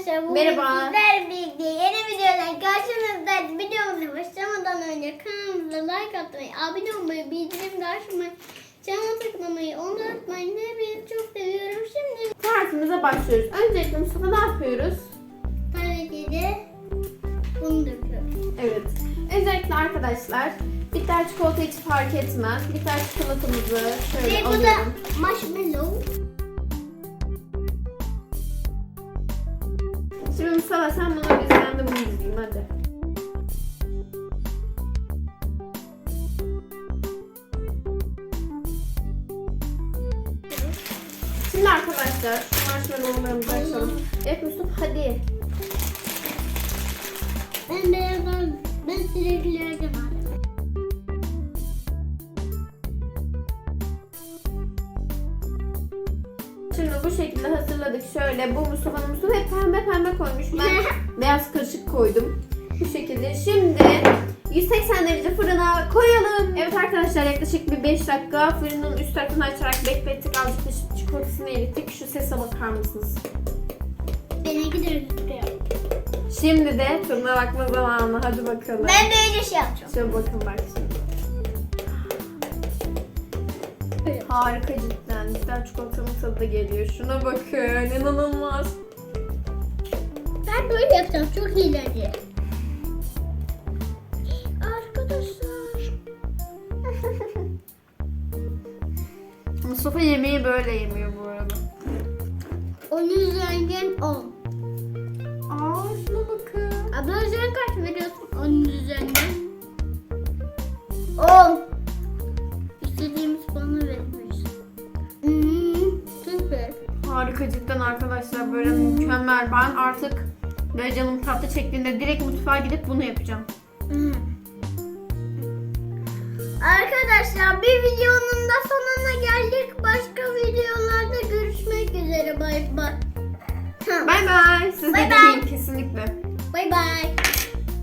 arkadaşlar. Bugün Merhaba. Sizlerle birlikte yeni videodan karşınızda videomuza başlamadan önce kanalımıza like atmayı, abone olmayı, bildirim açmayı, çana tıklamayı unutmayın. Hepinizi çok seviyorum. Şimdi Tarifimize başlıyoruz. Öncelikle Mustafa ne yapıyoruz? tabii ki de bunu döküyoruz. Evet. Öncelikle arkadaşlar bitter çikolata hiç fark etmez. Bitter çikolatamızı şöyle Ve bu alıyorum. da marshmallow. Şimdi Mustafa sen bunu diz, ben de bunu dizeyim hadi. Şimdi arkadaşlar şu marshmallowlarımızı açalım. Evet Mustafa hadi. Ben birazdan ben silebilirdim Şimdi bu şekilde hazırladık. Şöyle bu Mustafa hep pembe pembe koymuş. Ben beyaz karışık koydum. Bu şekilde. Şimdi 180 derece fırına koyalım. Evet arkadaşlar yaklaşık bir 5 dakika fırının üst tarafını açarak beklettik. Azıcık da çikolatasını erittik. Şu sese bakar mısınız? Benimki de tutuyor. Şimdi de tadına bakma zamanı. Hadi bakalım. Ben de öyle şey yapacağım. Şöyle bakın bak şimdi. Harika cidden. Cidden çikolatanın tadı geliyor. Şuna bakın. İnanılmaz. Ben böyle yapacağım. Çok eğlenceli. Arkadaşlar. Mustafa yemeği böyle yemiyor bu arada. Onun üzerinden 10. Aa şuna bakın. Abla sen kaç veriyorsun? Onun üzerinden. Harika cidden arkadaşlar böyle mükemmel. Ben artık böyle canım tatlı çektiğinde direkt mutfağa gidip bunu yapacağım. Hmm. Arkadaşlar bir videonun da sonuna geldik. Başka videolarda görüşmek üzere. Bay bay. Bay bay. Siz de Bay bay. deneyin kesinlikle. Bay bay.